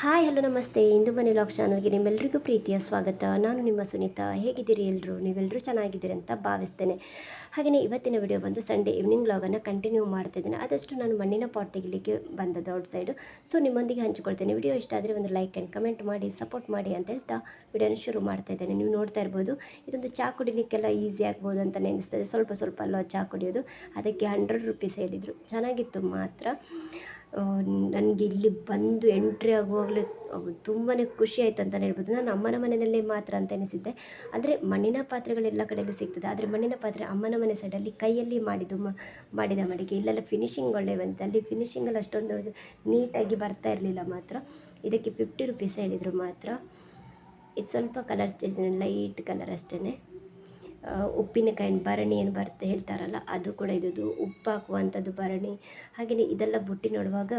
Hi, hello, ನಮಸ್ತೆ. ಇಂದು ಮನೆ lock ಚಾನಲ್ಗೆ ನಿಮ್ಮೆಲ್ಲರಿಗೂ ಪ್ರೀತಿಯ ಸ್ವಾಗತ. ನಾನು ನಿಮ್ಮ ಸುನೀತಾ. ಹೇಗಿದ್ದೀರಿ ಎಲ್ಲರೂ ನೀವೆಲ್ಲರೂ ಚೆನ್ನಾಗಿದ್ದೀರಿ ಅಂತ ಭಾವಿಸ್ತೇನೆ. ಹಾಗೆಯೇ ಇವತ್ತಿನ ವಿಡಿಯೋ ಬಂದು ಸಂಡೇ ಈವ್ನಿಂಗ್ ಲಾಗನ್ನು ಕಂಟಿನ್ಯೂ ಮಾಡ್ತಿದ್ದೀನಿ ಆದಷ್ಟು ನಾನು ಮಣ್ಣಿನ ಪಾಟ್ ತೆಗಿಲಿಕ್ಕೆ ಬಂದದ್ದು ಔಟ್ ಸೈಡು ಸೊ ನಿಮ್ಮೊಂದಿಗೆ ಹಂಚಿಕೊಳ್ತೇನೆ. ವಿಡಿಯೋ ಇಷ್ಟ ಆದರೆ ಒಂದು ಲೈಕ್ ಆ್ಯಂಡ್ ಕಮೆಂಟ್ ಮಾಡಿ ಸಪೋರ್ಟ್ ಮಾಡಿ ಅಂತ ಹೇಳ್ತಾ ವಿಡಿಯೋನ ಶುರು ಮಾಡ್ತಾ ಇದ್ದೇನೆ. ನೀವು ನೋಡ್ತಾ ಇರ್ಬೋದು, ಇದೊಂದು ಚಹಾ ಕುಡಿಲಿಕ್ಕೆಲ್ಲ ಈಸಿ ಆಗ್ಬೋದು ಅಂತ ನೆನೆಸ್ತದೆ ಸ್ವಲ್ಪ ಸ್ವಲ್ಪ ಅಲ್ಲ ಚಹಾ ಕುಡಿಯೋದು? ಅದಕ್ಕೆ ಹಂಡ್ರೆಡ್ ರುಪೀಸ್ ಹೇಳಿದರು. ಚೆನ್ನಾಗಿತ್ತು ಮಾತ್ರ. ನನಗೆ ಇಲ್ಲಿ ಬಂದು ಎಂಟ್ರಿ ಆಗುವಾಗಲೇ ತುಂಬಾ ಖುಷಿ ಆಯ್ತು ಅಂತಲೇ ಹೇಳ್ಬೋದು. ನಾನು ಅಮ್ಮನ ಮನೆಯಲ್ಲೇ ಮಾತ್ರ ಅಂತ ಅನಿಸಿದ್ದೆ. ಅಂದರೆ ಮಣ್ಣಿನ ಪಾತ್ರೆಗಳೆಲ್ಲ ಕಡೆಯಲ್ಲೂ ಸಿಗ್ತದೆ. ಆದರೆ ಮಣ್ಣಿನ ಪಾತ್ರೆ ಅಮ್ಮನ ಮನೆ ಸೈಡಲ್ಲಿ ಕೈಯಲ್ಲಿ ಮಾಡಿದ್ದು ಮಾಡಿದ ಮಡಿಗೆ ಇಲ್ಲೆಲ್ಲ ಫಿನಿಶಿಂಗ್ ಒಳ್ಳೆ ಬಂತು ಅಲ್ಲಿ ಫಿನಿಷಿಂಗಲ್ಲಿ ಅಷ್ಟೊಂದು ನೀಟಾಗಿ ಬರ್ತಾ ಇರಲಿಲ್ಲ ಮಾತ್ರ. ಇದಕ್ಕೆ ಫಿಫ್ಟಿ ರುಪೀಸ್ ಹೇಳಿದರು ಮಾತ್ರ. ಇದು ಸ್ವಲ್ಪ ಕಲರ್ ಚೇಂಜ್ ಲೈಟ್ ಕಲರ್ ಅಷ್ಟೇ ಉಪ್ಪಿನಕಾಯಿನ ಭರಣಿ ಏನು ಬರುತ್ತೆ ಹೇಳ್ತಾರಲ್ಲ, ಅದು ಕೂಡ ಇದ್ದದ್ದು ಉಪ್ಪು ಹಾಕುವಂಥದ್ದು ಭರಣಿ. ಹಾಗೆಯೇ ಇದೆಲ್ಲ ಬುಟ್ಟಿ ನೋಡುವಾಗ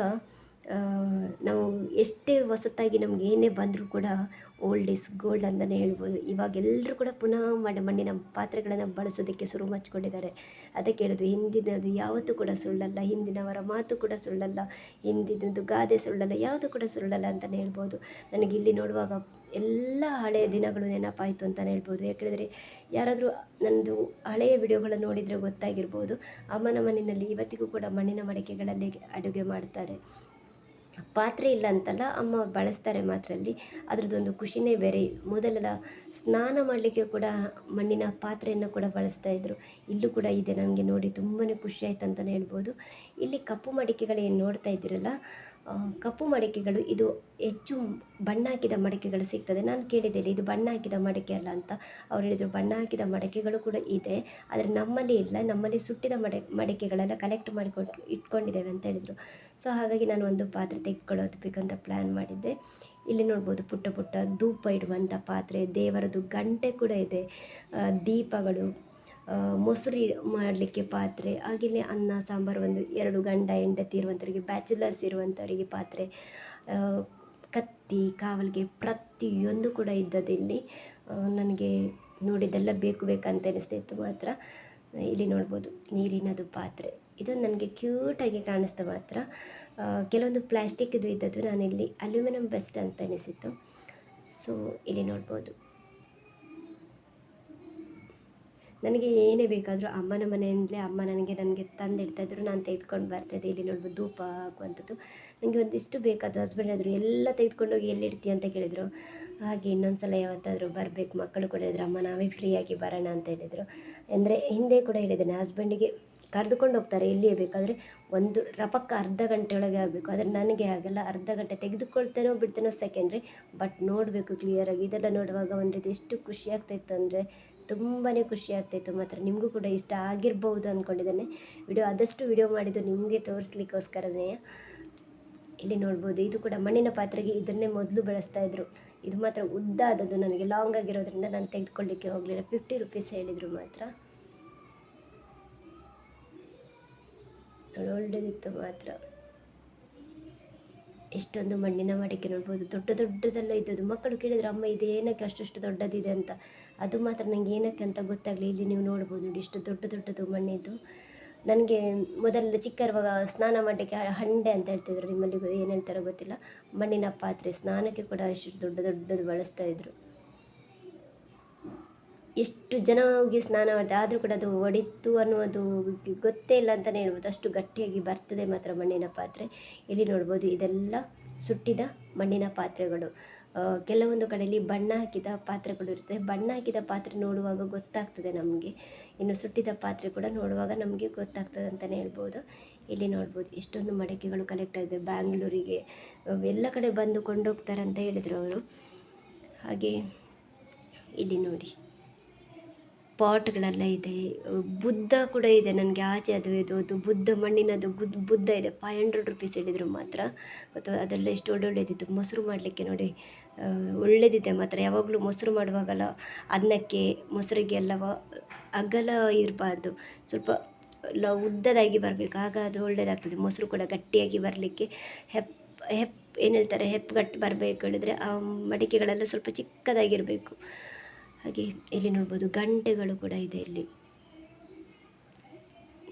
ನಾವು ಎಷ್ಟೇ ಹೊಸತಾಗಿ ನಮ್ಗೆ ಏನೇ ಬಂದರೂ ಕೂಡ ಓಲ್ಡ್ ಇಸ್ ಗೋಲ್ಡ್ ಅಂತಲೇ ಹೇಳ್ಬೋದು. ಇವಾಗ ಎಲ್ಲರೂ ಕೂಡ ಪುನಃ ಮಾಡಿ ಮಣ್ಣಿನ ಪಾತ್ರೆಗಳನ್ನು ಬಳಸೋದಕ್ಕೆ ಶುರು ಹಚ್ಕೊಂಡಿದ್ದಾರೆ ಅದಕ್ಕೆ ಹೇಳೋದು ಹಿಂದಿನದು ಯಾವತ್ತೂ ಕೂಡ ಸುಳ್ಳಲ್ಲ, ಹಿಂದಿನವರ ಮಾತು ಕೂಡ ಸುಳ್ಳಲ್ಲ, ಹಿಂದಿನದು ಗಾದೆ ಸುಳ್ಳಲ್ಲ, ಯಾವುದು ಕೂಡ ಸುಳ್ಳಲ್ಲ ಅಂತಲೇ ಹೇಳ್ಬೋದು. ನನಗೆ ಇಲ್ಲಿ ನೋಡುವಾಗ ಎಲ್ಲ ಹಳೆಯ ದಿನಗಳು ನೆನಪಾಯಿತು ಅಂತಲೇ ಹೇಳ್ಬೋದು. ಯಾಕೆಂದರೆ ಯಾರಾದರೂ ನನ್ನದು ಹಳೆಯ ವಿಡಿಯೋಗಳನ್ನು ನೋಡಿದರೆ ಗೊತ್ತಾಗಿರ್ಬೋದು. ಅಮ್ಮನ ಮನೆಯಲ್ಲಿ ಇವತ್ತಿಗೂ ಕೂಡ ಮಣ್ಣಿನ ಮಡಿಕೆಗಳಲ್ಲಿ ಅಡುಗೆ ಮಾಡ್ತಾರೆ. ಪಾತ್ರೆ ಇಲ್ಲ ಅಂತಲ್ಲ ಅಮ್ಮ ಬಳಸ್ತಾರೆ ಮಾತ್ರ ಅಲ್ಲಿ ಅದರದ್ದೊಂದು ಖುಷಿನೇ ಬೇರೆ. ಮೊದಲೆಲ್ಲ ಸ್ನಾನ ಮಾಡಲಿಕ್ಕೆ ಕೂಡ ಮಣ್ಣಿನ ಪಾತ್ರೆಯನ್ನು ಕೂಡ ಬಳಸ್ತಾ ಇದ್ದರು ಇಲ್ಲೂ ಕೂಡ ಇದೆ ನನಗೆ ನೋಡಿ ತುಂಬಾ ಖುಷಿ ಆಯ್ತು ಅಂತಲೇ ಹೇಳ್ಬೋದು. ಇಲ್ಲಿ ಕಪ್ಪು ಮಡಿಕೆಗಳು ಏನು ನೋಡ್ತಾ ಇದ್ದೀರಲ್ಲ ಕಪ್ಪು ಮಡಿಕೆಗಳು, ಇದು ಹೆಚ್ಚು ಬಣ್ಣ ಹಾಕಿದ ಮಡಿಕೆಗಳು ಸಿಗ್ತದೆ. ನಾನು ಕೇಳಿದ್ದೇನೆ, ಇದು ಬಣ್ಣ ಹಾಕಿದ ಮಡಿಕೆ ಅಲ್ಲ ಅಂತ. ಅವ್ರು ಹೇಳಿದರು, ಬಣ್ಣ ಹಾಕಿದ ಮಡಿಕೆಗಳು ಕೂಡ ಇದೆ, ಆದರೆ ನಮ್ಮಲ್ಲಿ ಇಲ್ಲ. ನಮ್ಮಲ್ಲಿ ಸುಟ್ಟಿದ ಮಡಿ ಮಡಿಕೆಗಳೆಲ್ಲ ಕಲೆಕ್ಟ್ ಮಾಡಿಕೊಂಡು ಇಟ್ಕೊಂಡಿದ್ದೇವೆ ಅಂತ ಹೇಳಿದರು. ಸೊ ಹಾಗಾಗಿ ನಾನು ಒಂದು ಪಾತ್ರೆ ತೆಗೆದುಕೊಳ್ಳೋದು ಬೇಕಂತ ಪ್ಲ್ಯಾನ್ ಮಾಡಿದ್ದೆ. ಇಲ್ಲಿ ನೋಡ್ಬೋದು, ಪುಟ್ಟ ಪುಟ್ಟ ಧೂಪ ಇಡುವಂಥ ಪಾತ್ರೆ ದೇವರದ್ದು ಗಂಟೆ ಕೂಡ ಇದೆ. ದೀಪಗಳು ಮೊಸರು ಮಾಡಲಿಕ್ಕೆ ಪಾತ್ರೆ ಹಾಗೆಯೇ ಅನ್ನ, ಸಾಂಬಾರು ಒಂದು ಎರಡು ಗಂಡ ಹೆಂಡತಿ ಇರುವಂಥವರಿಗೆ ಬ್ಯಾಚುಲರ್ಸ್ ಇರುವಂಥವರಿಗೆ ಪಾತ್ರೆ ಕತ್ತಿ, ಕಾವಲಿಗೆ ಪ್ರತಿಯೊಂದು ಕೂಡ ಇದ್ದದಿಲ್ಲಿ ನನಗೆ ನೋಡಿದ್ದೆಲ್ಲ ಬೇಕು ಬೇಕಂತ ಅನಿಸ್ತಿತ್ತು ಮಾತ್ರ. ಇಲ್ಲಿ ನೋಡ್ಬೋದು, ನೀರಿನದು ಪಾತ್ರೆ. ಇದು ನನಗೆ ಕ್ಯೂಟಾಗಿ ಕಾಣಿಸ್ತು ಮಾತ್ರ. ಕೆಲವೊಂದು ಪ್ಲ್ಯಾಸ್ಟಿಕ್ದು ಇದ್ದದ್ದು ನಾನಿಲ್ಲಿ ಅಲ್ಯೂಮಿನಿಯಂ ಬೆಸ್ಟ್ ಅಂತ ಅನಿಸಿತ್ತು. ಸೊ ಇಲ್ಲಿ ನೋಡ್ಬೋದು. ನನಗೆ ಏನೇ ಬೇಕಾದರೂ ಅಮ್ಮನ ಮನೆಯಿಂದಲೇ ಅಮ್ಮ ನನಗೆ ನನಗೆ ತಂದಿಡ್ತಾಯಿದ್ರು, ನಾನು ತೆಗೆದುಕೊಂಡು ಬರ್ತಾಯಿದ್ದೆ. ಇಲ್ಲಿ ನೋಡ್ಬೋದು ಧೂಪ ಹಾಕುವಂಥದ್ದು. ನನಗೆ ಒಂದಿಷ್ಟು ಬೇಕಾದ ಹಸ್ಬೆಂಡ್ ಆದರು ಎಲ್ಲ ತೆಗೆದುಕೊಂಡೋಗಿ ಎಲ್ಲಿಡ್ತೀಯ ಅಂತ ಕೇಳಿದರು. ಹಾಗೆ ಇನ್ನೊಂದು ಸಲ ಯಾವತ್ತಾದರೂ ಬರಬೇಕು, ಮಕ್ಕಳು ಕೂಡ ಹೇಳಿದ್ರು, ಅಮ್ಮ, ನಾವೇ ಫ್ರೀಯಾಗಿ ಬರೋಣ ಅಂತ ಹೇಳಿದರು. ಅಂದರೆ ಹಿಂದೆ ಕೂಡ ಹೇಳಿದ್ದೇನೆ ಹಸ್ಬೆಂಡಿಗೆ ಕರೆದುಕೊಂಡು ಹೋಗ್ತಾರೆ, ಎಲ್ಲಿಯೇ ಬೇಕಾದರೆ. ಒಂದು ರಪಕ್ಕ ಅರ್ಧ ಗಂಟೆ ಒಳಗೆ ಆಗಬೇಕು. ಆದರೆ ನನಗೆ ಆಗಲ್ಲ ಅರ್ಧ ಗಂಟೆ ತೆಗೆದುಕೊಳ್ತೇನೋ ಬಿಡ್ತೇನೋ ಸೆಕೆಂಡ್ರಿ ಬಟ್ ನೋಡಬೇಕು ಕ್ಲಿಯರಾಗಿ ಇದೆಲ್ಲ ನೋಡುವಾಗ ಒಂದು ರೀತಿ ಎಷ್ಟು ಖುಷಿ ಆಗ್ತಾಯಿತ್ತು ಅಂದರೆ ತುಂಬಾ ಖುಷಿ ಆಗ್ತಾಯಿತ್ತು ಮಾತ್ರ. ನಿಮಗೂ ಕೂಡ ಇಷ್ಟ ಆಗಿರ್ಬೋದು ಅಂದ್ಕೊಂಡಿದ್ದೇನೆ ವಿಡಿಯೋ ಆದಷ್ಟು ವಿಡಿಯೋ ಮಾಡಿದ್ದು ನಿಮಗೆ ತೋರಿಸ್ಲಿಕ್ಕೋಸ್ಕರನೇ. ಇಲ್ಲಿ ನೋಡ್ಬೋದು, ಇದು ಕೂಡ ಮಣ್ಣಿನ ಪಾತ್ರೆಗೆ ಇದನ್ನೇ ಮೊದಲು ಬಳಸ್ತಾ ಇದ್ರು ಇದು ಮಾತ್ರ ಉದ್ದ ಆದದ್ದು ನನಗೆ ಲಾಂಗ್ ಆಗಿರೋದ್ರಿಂದ ನಾನು ತೆಗೆದುಕೊಳ್ಳಿಕ್ಕೆ ಹೋಗಲಿಲ್ಲ. ಫಿಫ್ಟಿ ರುಪೀಸ್ ಹೇಳಿದರು ಮಾತ್ರ. ಒಳ್ಳೆದಿತ್ತು ಮಾತ್ರ. ಎಷ್ಟೊಂದು ಮಣ್ಣಿನ ಮಡಿಕೆ ನೋಡ್ಬೋದು. ದೊಡ್ಡ ದೊಡ್ಡದೆಲ್ಲ ಇದ್ದದ್ದು. ಮಕ್ಕಳು ಕೇಳಿದ್ರು, ಅಮ್ಮ, ಇದೇನಕ್ಕೆ ಅಷ್ಟು ದೊಡ್ಡದಿದೆ ಅಂತ. ಅದು ಮಾತ್ರ ನನಗೆ ಏನಕ್ಕೆ ಅಂತ ಗೊತ್ತಾಗಲಿ. ಇಲ್ಲಿ ನೀವು ನೋಡ್ಬೋದು ನೋಡಿ ಎಷ್ಟು ದೊಡ್ಡ ದೊಡ್ಡದು ಮಣ್ಣಿದ್ದು. ನನಗೆ ಮೊದಲೆಲ್ಲ ಚಿಕ್ಕ ಇರುವಾಗ ಸ್ನಾನ ಮಾಡಲಿಕ್ಕೆ ಹಂಡೆ ಅಂತ ಹೇಳ್ತಿದ್ರು. ನಿಮ್ಮಲ್ಲಿ ಏನು ಹೇಳ್ತಾರೋ ಗೊತ್ತಿಲ್ಲ. ಮಣ್ಣಿನ ಪಾತ್ರೆ, ಸ್ನಾನಕ್ಕೆ ಕೂಡ ಅಷ್ಟು ದೊಡ್ಡ ದೊಡ್ಡದು ಬಳಸ್ತಾ ಇದ್ರು. ಎಷ್ಟು ಜನ ಹೋಗಿ ಸ್ನಾನ ಮಾಡ್ತಾರೆ, ಆದರೂ ಕೂಡ ಅದು ಒಡಿತು ಅನ್ನೋದು ಗೊತ್ತೇ ಇಲ್ಲ ಅಂತಲೇ ಹೇಳ್ಬೋದು. ಅಷ್ಟು ಗಟ್ಟಿಯಾಗಿ ಬರ್ತದೆ ಮಾತ್ರ ಮಣ್ಣಿನ ಪಾತ್ರೆ. ಇಲ್ಲಿ ನೋಡ್ಬೋದು ಇದೆಲ್ಲ ಸುಟ್ಟಿದ ಮಣ್ಣಿನ ಪಾತ್ರೆಗಳು. ಕೆಲವೊಂದು ಕಡೆಯಲ್ಲಿ ಬಣ್ಣ ಹಾಕಿದ ಪಾತ್ರೆಗಳು ಇರುತ್ತೆ ಬಣ್ಣ ಹಾಕಿದ ಪಾತ್ರೆ ನೋಡುವಾಗ ಗೊತ್ತಾಗ್ತದೆ ನಮಗೆ. ಇನ್ನು ಸುಟ್ಟಿದ ಪಾತ್ರೆ ಕೂಡ ನೋಡುವಾಗ ನಮಗೆ ಗೊತ್ತಾಗ್ತದೆ ಅಂತಲೇ ಹೇಳ್ಬೋದು. ಇಲ್ಲಿ ನೋಡ್ಬೋದು, ಎಷ್ಟೊಂದು ಮಡಕೆಗಳು ಕಲೆಕ್ಟ್ ಆಗಿದೆ. ಬ್ಯಾಂಗ್ಳೂರಿಗೆ ಎಲ್ಲ ಕಡೆ ಬಂದು ಕೊಂಡೋಗ್ತಾರೆ ಅಂತ ಹೇಳಿದರು ಅವರು. ಹಾಗೆ, ಇಲ್ಲಿ ನೋಡಿ. ಪಾಟ್ಗಳೆಲ್ಲ ಇದೆ. ಬುದ್ಧ ಕೂಡ ಇದೆ ನನಗೆ ಆಚೆ ಅದು ಇದು, ಅದು ಬುದ್ಧ ಮಣ್ಣಿನದು ಬುದ್, ಬುದ್ಧ ಇದೆ. ಫೈವ್ ಹಂಡ್ರೆಡ್ ರುಪೀಸ್ ಹೇಳಿದರು ಮಾತ್ರ. ಮತ್ತು ಅದೆಲ್ಲ ಎಷ್ಟು ಒಳ್ಳೊಳ್ಳೆದಿತ್ತು. ಮೊಸರು ಮಾಡಲಿಕ್ಕೆ ನೋಡಿ ಒಳ್ಳೆದಿದೆ ಮಾತ್ರ. ಯಾವಾಗಲೂ ಮೊಸರು ಮಾಡುವಾಗಲ್ಲ, ಅನ್ನಕ್ಕೆ, ಮೊಸರಿಗೆ ಎಲ್ಲವ ಅಗಲ ಇರಬಾರ್ದು. ಸ್ವಲ್ಪ ಲ, ಉದ್ದದಾಗಿ ಬರಬೇಕು. ಆಗ ಅದು ಒಳ್ಳೆಯದಾಗ್ತದೆ ಮೊಸರು ಕೂಡ ಗಟ್ಟಿಯಾಗಿ ಬರಲಿಕ್ಕೆ ಹೆಪ್ ಹೆಪ್, ಏನು ಹೇಳ್ತಾರೆ? ಹೆಪ್ಪುಗಟ್ಟು ಬರಬೇಕು ಹೇಳಿದರೆ ಆ ಮಡಿಕೆಗಳೆಲ್ಲ ಸ್ವಲ್ಪ ಚಿಕ್ಕದಾಗಿರಬೇಕು. ಹಾಗೆ ಇಲ್ಲಿ ನೋಡ್ಬೋದು ಗಂಟೆಗಳು ಕೂಡ ಇದೆ ಇಲ್ಲಿ.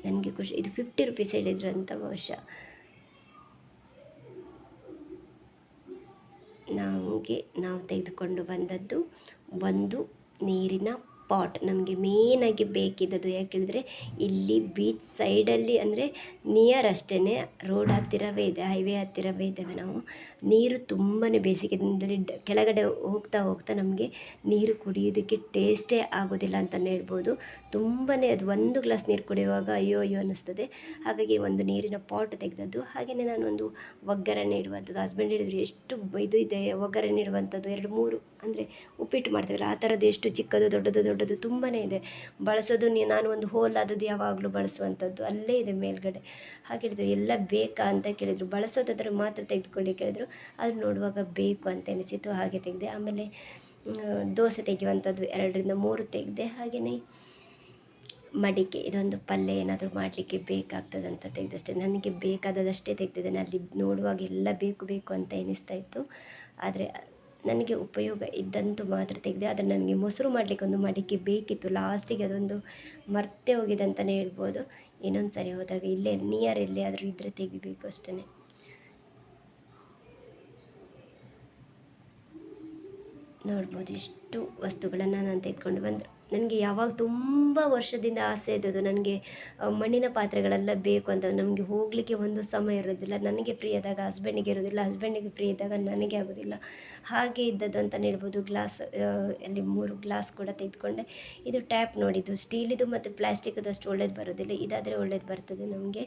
ನನಗೆ ಖುಷಿ, ಇದು ಫಿಫ್ಟಿ ರುಪೀಸ್ ಹೇಳಿದ್ರು ಅಂತ ಬಹುಶಃ. ನಮಗೆ ನಾವು ತೆಗೆದುಕೊಂಡು ಬಂದದ್ದು ಒಂದು ನೀರಿನ ಪಾಟ್ ನಮಗೆ ಮೇಯ್ನಾಗಿ ಬೇಕಿದ್ದದ್ದು ಯಾಕೆ ಹೇಳಿದ್ರೆ ಇಲ್ಲಿ ಬೀಚ್ ಸೈಡಲ್ಲಿ ಅಂದರೆ ನಿಯರ್ ಅಷ್ಟೇ ರೋಡ್ ಹತ್ತಿರವೇ ಇದೆ ಹೈವೇ ಹತ್ತಿರವೇ ಇದ್ದೇವೆ ನಾವು. ನೀರು ತುಂಬಾ ಬೇಸಿಗೆದಿಂದಲೇ ಡ, ಕೆಳಗಡೆ ಹೋಗ್ತಾ ಹೋಗ್ತಾ ನಮಗೆ ನೀರು ಕುಡಿಯೋದಕ್ಕೆ ಟೇಸ್ಟೇ ಆಗೋದಿಲ್ಲ ಅಂತಲೇ ಹೇಳ್ಬೋದು. ತುಂಬಾ ಅದು ಒಂದು ಗ್ಲಾಸ್ ನೀರು ಕುಡಿಯುವಾಗ ಅಯ್ಯೋ ಅಯ್ಯೋ ಅನ್ನಿಸ್ತದೆ. ಹಾಗಾಗಿ ಒಂದು ನೀರಿನ ಪಾಟ್ ತೆಗೆದದ್ದು ಹಾಗೆಯೇ ನಾನು ಒಂದು ಒಗ್ಗರಣೆ ಇಡುವಂಥದ್ದು ಹಸ್ಬೆಂಡ್ ಹೇಳಿದ್ರು ಎಷ್ಟು ಇದು ಇದೆ, ಒಗ್ಗರಣೆ ಇಡುವಂಥದ್ದು, ಎರಡು, ಮೂರು, ಅಂದರೆ ಉಪ್ಪಿಟ್ಟು ಮಾಡ್ತೀವಲ್ಲ, ಆ ಥರದ್ದು ಎಷ್ಟು ಚಿಕ್ಕದು ದೊಡ್ಡದು ದೊಡ್ಡದು ತುಂಬಾ ಇದೆ. ಬಳಸೋದು ನೀ ನಾನು ಒಂದು ಹೋಲ್ ಆದದ್ದು ಯಾವಾಗಲೂ ಬಳಸುವಂಥದ್ದು ಅಲ್ಲೇ ಇದೆ ಮೇಲ್ಗಡೆ. ಹಾಗೆ ಹೇಳಿದ್ರು, ಎಲ್ಲ ಬೇಕಾ? ಅಂತ ಕೇಳಿದರು. ಬಳಸೋದಾದ್ರೆ ಮಾತ್ರ ತೆಗೆದುಕೊಳ್ಳಿ ಕೇಳಿದರು. ಅದು ನೋಡುವಾಗ ಬೇಕು ಅಂತ ಅನಿಸಿತು ಹಾಗೆ ತೆಗೆದೆ. ಆಮೇಲೆ ದೋಸೆ ತೆಗೆಯುವಂಥದ್ದು ಎರಡರಿಂದ ಮೂರು ತೆಗೆದೆ. ಹಾಗೆಯೇ ಮಡಿಕೆ, ಇದೊಂದು ಪಲ್ಯ ಏನಾದರೂ ಮಾಡಲಿಕ್ಕೆ ಬೇಕಾಗ್ತದೆ ಅಂತ ತೆಗೆದಷ್ಟೇ. ನನಗೆ ಬೇಕಾದದಷ್ಟೇ ತೆಗೆದಿದ್ದೇನೆ. ಅಲ್ಲಿ ನೋಡುವಾಗ ಎಲ್ಲ ಬೇಕು ಬೇಕು ಅಂತ ಎನಿಸ್ತಾ ಇತ್ತು. ಆದರೆ ನನಗೆ ಉಪಯೋಗ ಇದ್ದಂತೂ ಮಾತ್ರ ತೆಗೆದೆ ಆದರೆ ನನಗೆ ಮೊಸರು ಮಾಡಲಿಕ್ಕೆ ಒಂದು ಮಡಿಕೆ ಬೇಕಿತ್ತು. ಲಾಸ್ಟಿಗೆ ಅದೊಂದು ಮರ್ತೇ ಹೋಗಿದೆ ಅಂತಲೇ ಹೇಳ್ಬೋದು. ಇನ್ನೊಂದು ಸರಿ ಹೋದಾಗ ಇಲ್ಲೇ ನಿಯರ್ ಎಲ್ಲಿಯಾದರೂ ಆದರೂ ಇದ್ದರೆ ತೆಗಿಬೇಕು ಅಷ್ಟೇ ನೋಡ್ಬೋದು ಇಷ್ಟು ವಸ್ತುಗಳನ್ನು ನಾನು ತೆಗೆದುಕೊಂಡು ಬಂದೆ. ನನಗೆ ಯಾವಾಗ ತುಂಬ ವರ್ಷದಿಂದ ಆಸೆ ಇದ್ದದ್ದು ನನಗೆ ಮಣ್ಣಿನ ಪಾತ್ರೆಗಳೆಲ್ಲ ಬೇಕು ಅಂತ ನಮಗೆ ಹೋಗಲಿಕ್ಕೆ ಒಂದು ಸಮಯ ಇರೋದಿಲ್ಲ, ನನಗೆ ಫ್ರೀ ಆದಾಗ ಹಸ್ಬೆಂಡಿಗೆ ಇರೋದಿಲ್ಲ ಹಸ್ಬೆಂಡಿಗೆ ಫ್ರೀ ಇದ್ದಾಗ ನನಗೆ ಆಗೋದಿಲ್ಲ. ಹಾಗೆ ಇದ್ದದ್ದು ಅಂತಲೇ ಹೇಳ್ಬೋದು ಗ್ಲಾಸ್ ಅಲ್ಲಿ ಮೂರು ಗ್ಲಾಸ್ ಕೂಡ ತೆಗೆದುಕೊಂಡೆ. ಇದು ಟ್ಯಾಪ್ ನೋಡಿದ್ದು ಸ್ಟೀಲಿದು ಮತ್ತು ಪ್ಲಾಸ್ಟಿಕ್ದು ಅಷ್ಟು ಒಳ್ಳೇದು ಬರೋದಿಲ್ಲ, ಇದಾದರೆ ಒಳ್ಳೇದು ಬರ್ತದೆ ನಮಗೆ.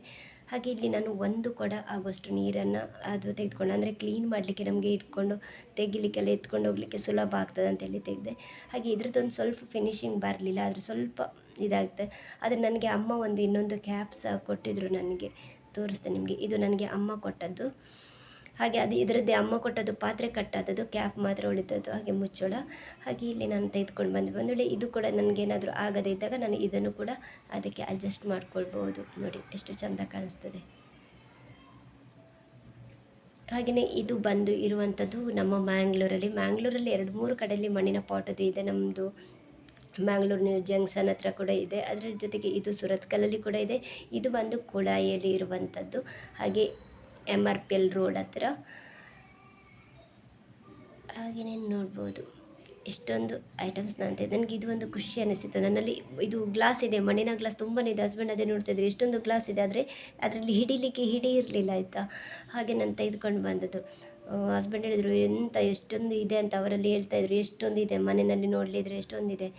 ಹಾಗೆ ಇಲ್ಲಿ ನಾನು ಒಂದು ಕೊಡ ಆಗುವಷ್ಟು ನೀರನ್ನು ಅದು ತೆಗೆದುಕೊಂಡು, ಅಂದರೆ ಕ್ಲೀನ್ ಮಾಡಲಿಕ್ಕೆ ನಮಗೆ ಇಟ್ಕೊಂಡು, ತೆಗಿಲಿಕ್ಕೆಲ್ಲ ಎತ್ಕೊಂಡು ಹೋಗಲಿಕ್ಕೆ ಸುಲಭ ಆಗ್ತದೆ ಅಂತೇಳಿ ತೆಗೆದೆ. ಹಾಗೆ ಇದ್ರದ್ದೊಂದು ಸ್ವಲ್ಪ ಫಿನಿಶಿಂಗ್ ಬರಲಿಲ್ಲ, ಆದರೆ ಸ್ವಲ್ಪ ಇದಾಗ್ತದೆ. ಆದರೆ ನನಗೆ ಅಮ್ಮ ಒಂದು ಇನ್ನೊಂದು ಕ್ಯಾಪ್ ಸಹ ಕೊಟ್ಟಿದ್ದರು ನನಗೆ. ತೋರಿಸ್ತೆ ನಿಮಗೆ. ಇದು ನನಗೆ ಅಮ್ಮ ಕೊಟ್ಟದ್ದು. ಹಾಗೆ ಅದು ಇದರದ್ದೇ ಅಮ್ಮ ಕೊಟ್ಟದ್ದು ಪಾತ್ರೆ ಕಟ್ಟಾದದ್ದು ಕ್ಯಾಪ್ ಮಾತ್ರ ಉಳಿದದ್ದು, ಹಾಗೆ ಮುಚ್ಚೋಳ. ಹಾಗೆ ಇಲ್ಲಿ ನಾನು ತೆಗೆದುಕೊಂಡು ಬಂದು. ಒಂದು ಇದು ಕೂಡ ನನಗೇನಾದರೂ ಆಗದೇ ಇದ್ದಾಗ ನಾನು ಇದನ್ನು ಕೂಡ ಅದಕ್ಕೆ ಅಡ್ಜಸ್ಟ್ ಮಾಡ್ಕೊಳ್ಬೋದು ನೋಡಿ, ಎಷ್ಟು ಚೆಂದ ಕಾಣಿಸ್ತದೆ. ಹಾಗೆಯೇ ಇದು ಬಂದು ಇರುವಂಥದ್ದು ನಮ್ಮ ಮ್ಯಾಂಗ್ಳೂರಲ್ಲಿ. ಮ್ಯಾಂಗ್ಳೂರಲ್ಲಿ ಎರಡು ಮೂರು ಕಡೆಯಲ್ಲಿ ಮಣ್ಣಿನ ಪಾಟದು ಇದೆ. ನಮ್ಮದು ಮ್ಯಾಂಗ್ಳೂರಿನ ಜಂಕ್ಷನ್ ಹತ್ರ ಕೂಡ ಇದೆ. ಅದರ ಜೊತೆಗೆ ಇದು ಸುರತ್ಕಲಲ್ಲಿ ಕೂಡ ಇದೆ. ಇದು ಬಂದು ಕುಳಾಯಿಯಲ್ಲಿ ಇರುವಂಥದ್ದು. ಹಾಗೆ M R P L road ಹತ್ರ. ಹಾಗೆಯೇ ನೋಡ್ಬೋದು. ಇಷ್ಟೊಂದು ಐಟಮ್ಸ್ ನಾನು ನನಗೆ ಇದು ಒಂದು ಖುಷಿ ಅನಿಸಿತು ನನ್ನಲ್ಲಿ ಇದು ಗ್ಲಾಸ್ ಇದೆ, ಮಣ್ಣಿನ ಗ್ಲಾಸ್ ತುಂಬಾ ಇದೆ. ಹಸ್ಬೆಂಡ್ ಅದೇ ನೋಡ್ತಾಯಿದ್ರು ಇಷ್ಟೊಂದು ಗ್ಲಾಸ್ ಇದೆ ಆದರೆ ಅದರಲ್ಲಿ ಹಿಡಿಲಿಕ್ಕೆ ಹಿಡಿ ಇರಲಿಲ್ಲ ಆಯಿತಾ? ಹಾಗೆ ನಾನು ತೆಗೆದುಕೊಂಡು ಬಂದದ್ದು. ಹಸ್ಬೆಂಡ್ ಹೇಳಿದರು ಎಂಥ ಎಷ್ಟೊಂದು ಇದೆ ಅಂತ ಅವರಲ್ಲಿ ಹೇಳ್ತಾಯಿದ್ರು ಎಷ್ಟೊಂದು ಇದೆ? ಮನೆಯಲ್ಲಿ ನೋಡಲಿದ್ರೆ ಎಷ್ಟೊಂದಿದೆ?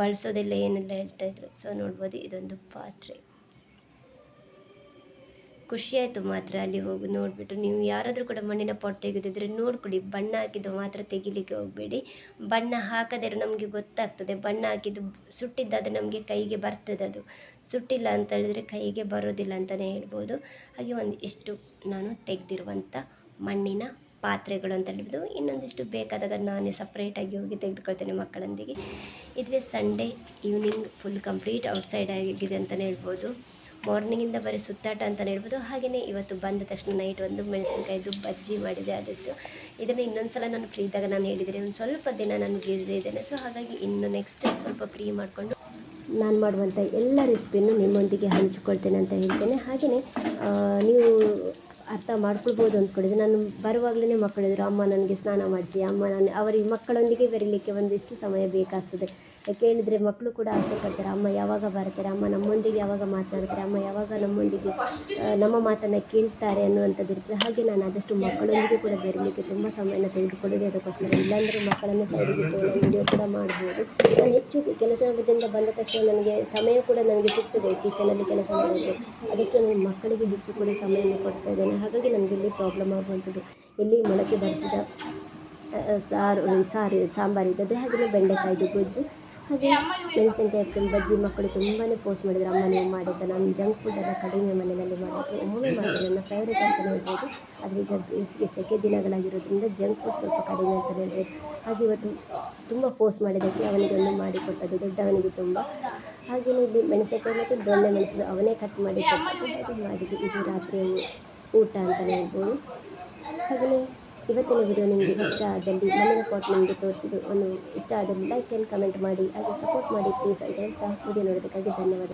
ಬಳಸೋದೆಲ್ಲ ಏನೆಲ್ಲ ಹೇಳ್ತಾಯಿದ್ರು ಸೊ ನೋಡ್ಬೋದು, ಇದೊಂದು ಪಾತ್ರೆ. ಖುಷಿಯಾಯಿತು ಮಾತ್ರ ಅಲ್ಲಿ ಹೋಗಿ ನೋಡಿಬಿಟ್ಟು. ನೀವು ಯಾರಾದರೂ ಕೂಡ ಮಣ್ಣಿನ ಪಾಟ್ ತೆಗೆದಿದ್ರೆ ನೋಡ್ಕೊಡಿ. ಬಣ್ಣ ಹಾಕಿದ್ದು ಮಾತ್ರ ತೆಗಿಲಿಕ್ಕೆ ಹೋಗಬೇಡಿ. ಬಣ್ಣ ಹಾಕದಿರೋ ನಮಗೆ ಗೊತ್ತಾಗ್ತದೆ. ಬಣ್ಣ ಹಾಕಿದ್ದು ಸುಟ್ಟಿದ್ದಾದರೆ ನಮಗೆ ಕೈಗೆ ಬರ್ತದೆ ಅದು. ಸುಟ್ಟಿಲ್ಲ ಅಂತ ಹೇಳಿದರೆ ಕೈಗೆ ಬರೋದಿಲ್ಲ ಅಂತಲೇ ಹೇಳ್ಬೋದು. ಹಾಗೆ ಒಂದು ಇಷ್ಟು ನಾನು ತೆಗೆದಿರುವಂಥ ಮಣ್ಣಿನ ಪಾತ್ರೆಗಳು ಅಂತ ಹೇಳ್ಬೋದು. ಇನ್ನೊಂದಿಷ್ಟು ಬೇಕಾದಾಗ ನಾನೇ ಸಪ್ರೇಟಾಗಿ ಹೋಗಿ ತೆಗೆದುಕೊಳ್ತೇನೆ ಮಕ್ಕಳೊಂದಿಗೆ. ಇದುವೇ Sunday evening full complete outside ಆಗಿದೆ ಅಂತಲೇ ಹೇಳ್ಬೋದು. ಮಾರ್ನಿಂಗಿಂದ ಬರೀ ಸುತ್ತಾಟ ಅಂತಲೇ ಹೇಳ್ಬೋದು. ಹಾಗೆಯೇ ಇವತ್ತು ಬಂದ ತಕ್ಷಣ ನೈಟ್ ಒಂದು ಮೆಣಸಿನಕಾಯಿದು ಬಜ್ಜಿ ಮಾಡಿದೆ, ಆದಷ್ಟು ಇದನ್ನು ಇನ್ನೊಂದು ಸಲ ನಾನು ಫ್ರೀ ಇದ್ದಾಗ ನಾನು ಹೇಳಿದರೆ ಒಂದು ಸ್ವಲ್ಪ ದಿನ ನಾನು ಗಿರಿದೇ ಇದ್ದೇನೆ. ಸೊ ಹಾಗಾಗಿ ಇನ್ನು ನೆಕ್ಸ್ಟ್ ಸ್ವಲ್ಪ ಫ್ರೀ ಮಾಡಿಕೊಂಡು ನಾನು ಮಾಡುವಂಥ ಎಲ್ಲ ರೆಸಿಪಿಯನ್ನು ನಿಮ್ಮೊಂದಿಗೆ ಹಂಚಿಕೊಳ್ತೇನೆ ಅಂತ ಹೇಳ್ತೇನೆ. ಹಾಗೆಯೇ ನೀವು ಅರ್ಥ ಮಾಡ್ಕೊಳ್ಬೋದು ಅಂದ್ಕೊಂಡಿದ್ದೆ ನಾನು ಬರುವಾಗಲೇ ಮಕ್ಕಳಿದ್ರು, ಅಮ್ಮ, ನನಗೆ ಸ್ನಾನ ಮಾಡಿಸಿ, ಅಮ್ಮ, ನಾನು ಅವರಿಗೆ ಮಕ್ಕಳೊಂದಿಗೆ ಬೆರೀಲಿಕ್ಕೆ ಒಂದಿಷ್ಟು ಸಮಯ ಬೇಕಾಗ್ತದೆ. ಯಾಕೆ ಹೇಳಿದರೆ ಮಕ್ಕಳು ಕೂಡ ಆಸೆ ಪಡ್ತಾರೆ, ಅಮ್ಮ, ಯಾವಾಗ ಬರ್ತಾರೆ? ಅಮ್ಮ, ನಮ್ಮೊಂದಿಗೆ ಯಾವಾಗ ಮಾತಾಡ್ತಾರೆ ಅಮ್ಮ, ಯಾವಾಗ ನಮ್ಮೊಂದಿಗೆ ನಮ್ಮ ಮಾತನ್ನು ಕೇಳ್ತಾರೆ ಅನ್ನುವಂಥದ್ದು ಇರ್ತದೆ. ಹಾಗೆ ನಾನು ಆದಷ್ಟು ಮಕ್ಕಳೊಂದಿಗೆ ಕೂಡ ಬೆರೀಲಿಕ್ಕೆ ತುಂಬ ಸಮಯನ ತೆಗೆದುಕೊಳ್ಳೋದು ಅದಕ್ಕೋಸ್ಕರ. ಇಲ್ಲಾಂದರೆ ಮಕ್ಕಳನ್ನು ಸೈಡಿಗೆ ಬಿಟ್ಟು ನಾನು ವಿಡಿಯೋ ಕೂಡ ಮಾಡ್ಬೋದು. ನಾನು ಹೆಚ್ಚು ಕೆಲಸದಿಂದ ಬಂದ ತಕ್ಷಣ ನನಗೆ ಸಮಯ ಕೂಡ ನನಗೆ ಸಿಗ್ತದೆ ಕಿಚನಲ್ಲಿ ಕೆಲಸ ಮಾಡೋದು ಅದಷ್ಟು ನಾನು ಮಕ್ಕಳಿಗೆ ಹೆಚ್ಚು ಕೂಡ ಸಮಯವನ್ನು ಕೊಡ್ತಾ ಇದ್ದೇನೆ. ಹಾಗಾಗಿ ನನಗೆ ಇಲ್ಲಿ ಪ್ರಾಬ್ಲಮ್ ಆಗುವಂಥದ್ದು. ಇಲ್ಲಿ ಮೊಳಕೆ ಬರೆಸಿದ ಸಾರು ಸಾರು, ಸಾಂಬಾರು ಇದ್ದದ್ದು, ಹಾಗೆಯೇ ಬೆಂಡೆಕಾಯಿದು ಗೊಜ್ಜು ಹಾಗೆ ಮೆಣಸಿನಕಾಯಿ ಬಜ್ಜಿ ಮಕ್ಕಳು ತುಂಬಾ ಪೋಸ್ಟ್ ಮಾಡಿದ್ರು. ಅಮ್ಮ ನೀವು ಮಾಡಿದ್ದ ನಾನು ಜಂಕ್ ಫುಡ್ ಎಲ್ಲ ಕಡಿಮೆ ಮನೆಯಲ್ಲಿ ಮಾಡೋದು ಒಮ್ಮೆ ಮಾಡಿದ್ರೆ. ನನ್ನ ಫೇವ್ರೇಟ್ ಅಂತ ಹೇಳ್ಬೋದು. ಆದರೆ ಈಗ ಬೇಸಿಗೆ ಸೆಕೆ ದಿನಗಳಾಗಿರೋದ್ರಿಂದ ಜಂಕ್ ಫುಡ್ ಸ್ವಲ್ಪ ಕಡಿಮೆ ಅಂತಲೇ ಹೇಳ್ಬೋದು. ಹಾಗೆ ಇವತ್ತು ತುಂಬ ಪೋಸ್ಟ್ ಮಾಡಿದ್ದಕ್ಕೆ ಅವನಿಗೆ ಒಂದು ಮಾಡಿಕೊಟ್ಟದ್ದು ದೊಡ್ಡವನಿಗೆ ತುಂಬ. ಹಾಗೆಯೇ ಇಲ್ಲಿ ಮೆಣಸಿನಕಾಯಿ ಮತ್ತು ದೊಣ್ಣೆ ಮೆಣಸು ಅವನೇ ಕಟ್ ಮಾಡಿ ಕೊಟ್ಟದ್ದು. ಮಾಡಿದ್ದು. ಇದು ರಾತ್ರಿ ಊಟ ಅಂತಲೇ ಹೇಳ್ಬೋದು. ಹಾಗೆಯೇ ಇವತ್ತಿನ ವಿಡಿಯೋ ನಿಮಗೆ ಇಷ್ಟ ಆದಲ್ಲಿ ಮಣ್ಣಿನ ಪಾಟ್ ನಿಮಗೆ ತೋರಿಸಿದ್ದು ಒಂದು ಇಷ್ಟ ಆದಲ್ಲಿ ಲೈಕ್ ಆ್ಯಂಡ್ ಕಮೆಂಟ್ ಮಾಡಿ ಹಾಗೆ ಸಪೋರ್ಟ್ ಮಾಡಿ ಪ್ಲೀಸ್ ಅಂತ ಹೇಳ್ತಾ ವಿಡಿಯೋ ನೋಡೋದಕ್ಕಾಗಿ ಧನ್ಯವಾದ